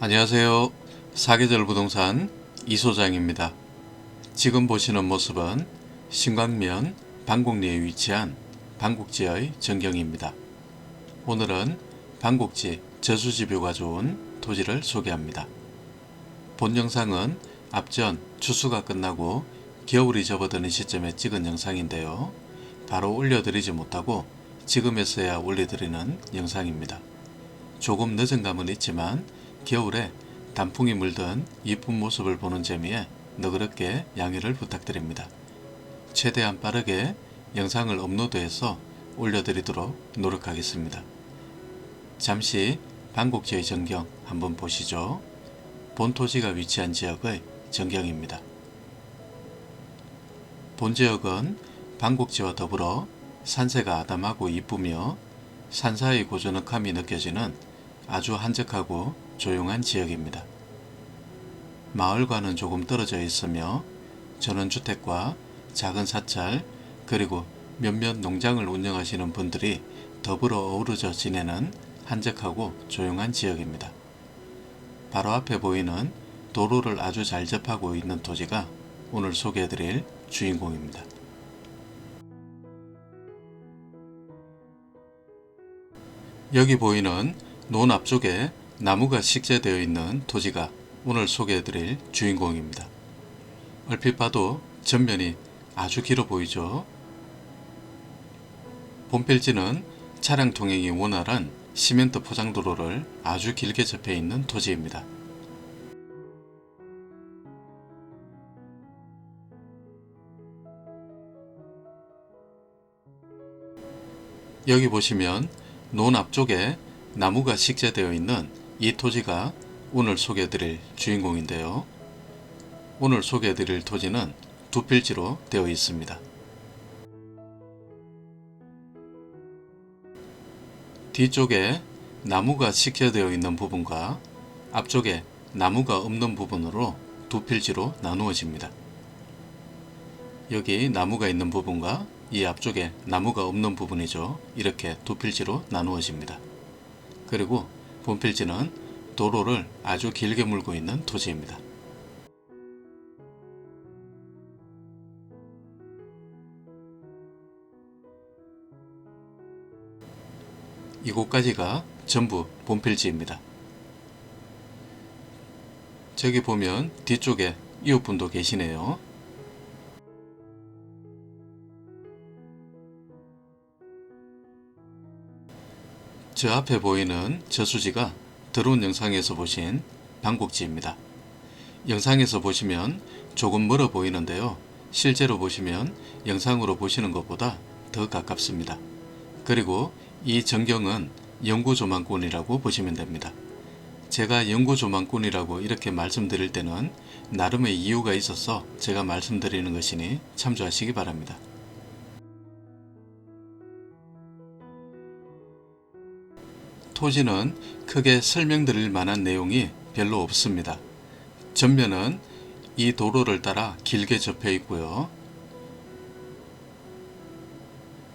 안녕하세요. 사계절 부동산 이 소장입니다. 지금 보시는 모습은 신광면 방곡리에 위치한 방곡지의 전경입니다. 오늘은 방곡지 저수지뷰가 좋은 토지를 소개합니다. 본 영상은 앞전 추수가 끝나고 겨울이 접어드는 시점에 찍은 영상인데요. 바로 올려드리지 못하고 지금에서야 올려드리는 영상입니다. 조금 늦은 감은 있지만 겨울에 단풍이 물든 이쁜 모습을 보는 재미에 너그럽게 양해를 부탁드립니다. 최대한 빠르게 영상을 업로드해서 올려드리도록 노력하겠습니다. 잠시 방곡지의 전경 한번 보시죠. 본 토지가 위치한 지역의 전경입니다. 본 지역은 방곡지와 더불어 산세가 아담하고 이쁘며 산사의 고즈넉함이 느껴지는 아주 한적하고 조용한 지역입니다. 마을과는 조금 떨어져 있으며 전원주택과 작은 사찰 그리고 몇몇 농장을 운영하시는 분들이 더불어 어우러져 지내는 한적하고 조용한 지역입니다. 바로 앞에 보이는 도로를 아주 잘 접하고 있는 토지가 오늘 소개해드릴 주인공입니다. 여기 보이는 논 앞쪽에 나무가 식재되어 있는 토지가 오늘 소개해드릴 주인공입니다. 얼핏 봐도 전면이 아주 길어 보이죠? 본필지는 차량 통행이 원활한 시멘트 포장도로를 아주 길게 접해 있는 토지입니다. 여기 보시면 논 앞쪽에 나무가 식재되어 있는 이 토지가 오늘 소개해드릴 주인공인데요. 오늘 소개해드릴 토지는 두 필지로 되어 있습니다. 뒤쪽에 나무가 식재되어 있는 부분과 앞쪽에 나무가 없는 부분으로 두 필지로 나누어집니다. 여기 나무가 있는 부분과 이 앞쪽에 나무가 없는 부분이죠. 이렇게 두 필지로 나누어집니다. 그리고 본필지는 도로를 아주 길게 물고 있는 토지입니다. 이곳까지가 전부 본필지입니다. 저기 보면 뒤쪽에 이웃분도 계시네요. 저 앞에 보이는 저수지가 들어온 영상에서 보신 방곡지입니다. 영상에서 보시면 조금 멀어 보이는데요. 실제로 보시면 영상으로 보시는 것보다 더 가깝습니다. 그리고 이 전경은 영구조망꾼이라고 보시면 됩니다. 제가 영구조망꾼이라고 이렇게 말씀드릴 때는 나름의 이유가 있어서 제가 말씀드리는 것이니 참조하시기 바랍니다. 토지는 크게 설명드릴 만한 내용이 별로 없습니다. 전면은 이 도로를 따라 길게 접해 있고요.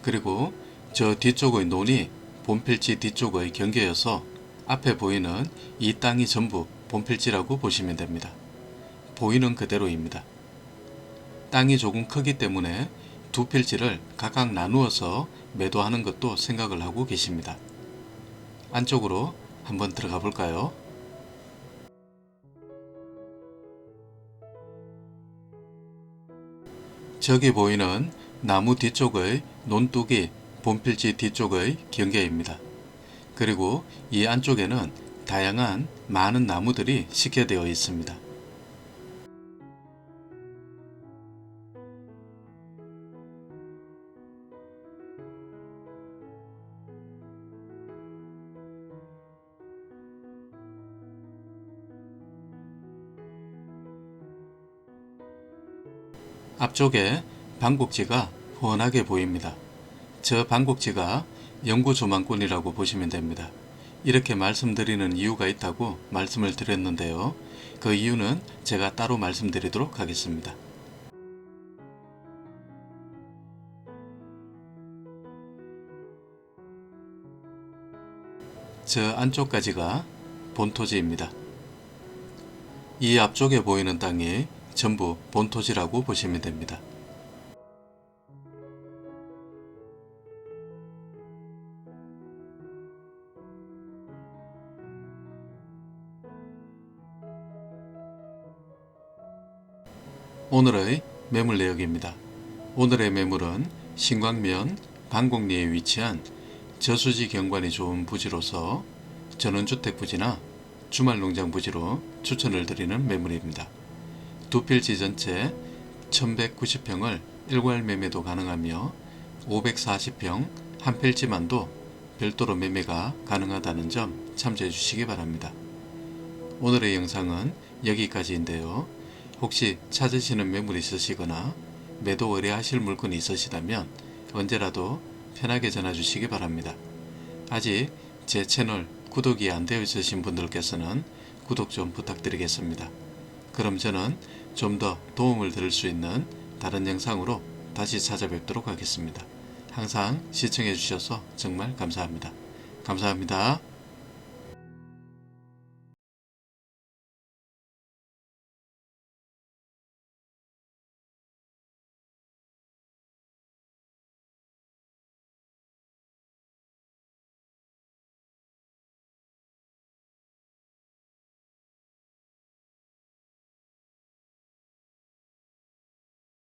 그리고 저 뒤쪽의 논이 본필지 뒤쪽의 경계여서 앞에 보이는 이 땅이 전부 본필지라고 보시면 됩니다. 보이는 그대로입니다. 땅이 조금 크기 때문에 두 필지를 각각 나누어서 매도하는 것도 생각을 하고 계십니다. 안쪽으로 한번 들어가 볼까요? 저기 보이는 나무 뒤쪽의 논둑이 본필지 뒤쪽의 경계입니다. 그리고 이 안쪽에는 다양한 많은 나무들이 식혀되어 있습니다. 앞쪽에 방곡지가 훤하게 보입니다. 저 방곡지가 영구조망꾼이라고 보시면 됩니다. 이렇게 말씀드리는 이유가 있다고 말씀을 드렸는데요. 그 이유는 제가 따로 말씀드리도록 하겠습니다. 저 안쪽까지가 본토지입니다. 이 앞쪽에 보이는 땅이 전부 본토지라고 보시면 됩니다. 오늘의 매물 내역입니다. 오늘의 매물은 신광면 방곡리에 위치한 저수지 경관이 좋은 부지로서 전원주택 부지나 주말농장 부지로 추천을 드리는 매물입니다. 두 필지 전체 1190평을 일괄 매매도 가능하며 540평 한 필지만도 별도로 매매가 가능하다는 점 참조해 주시기 바랍니다. 오늘의 영상은 여기까지인데요. 혹시 찾으시는 매물이 있으시거나 매도 의뢰하실 물건이 있으시다면 언제라도 편하게 전화 주시기 바랍니다. 아직 제 채널 구독이 안 되어 있으신 분들께서는 구독 좀 부탁드리겠습니다. 그럼 저는 좀 더 도움을 드릴 수 있는 다른 영상으로 다시 찾아뵙도록 하겠습니다. 항상 시청해 주셔서 정말 감사합니다. 감사합니다.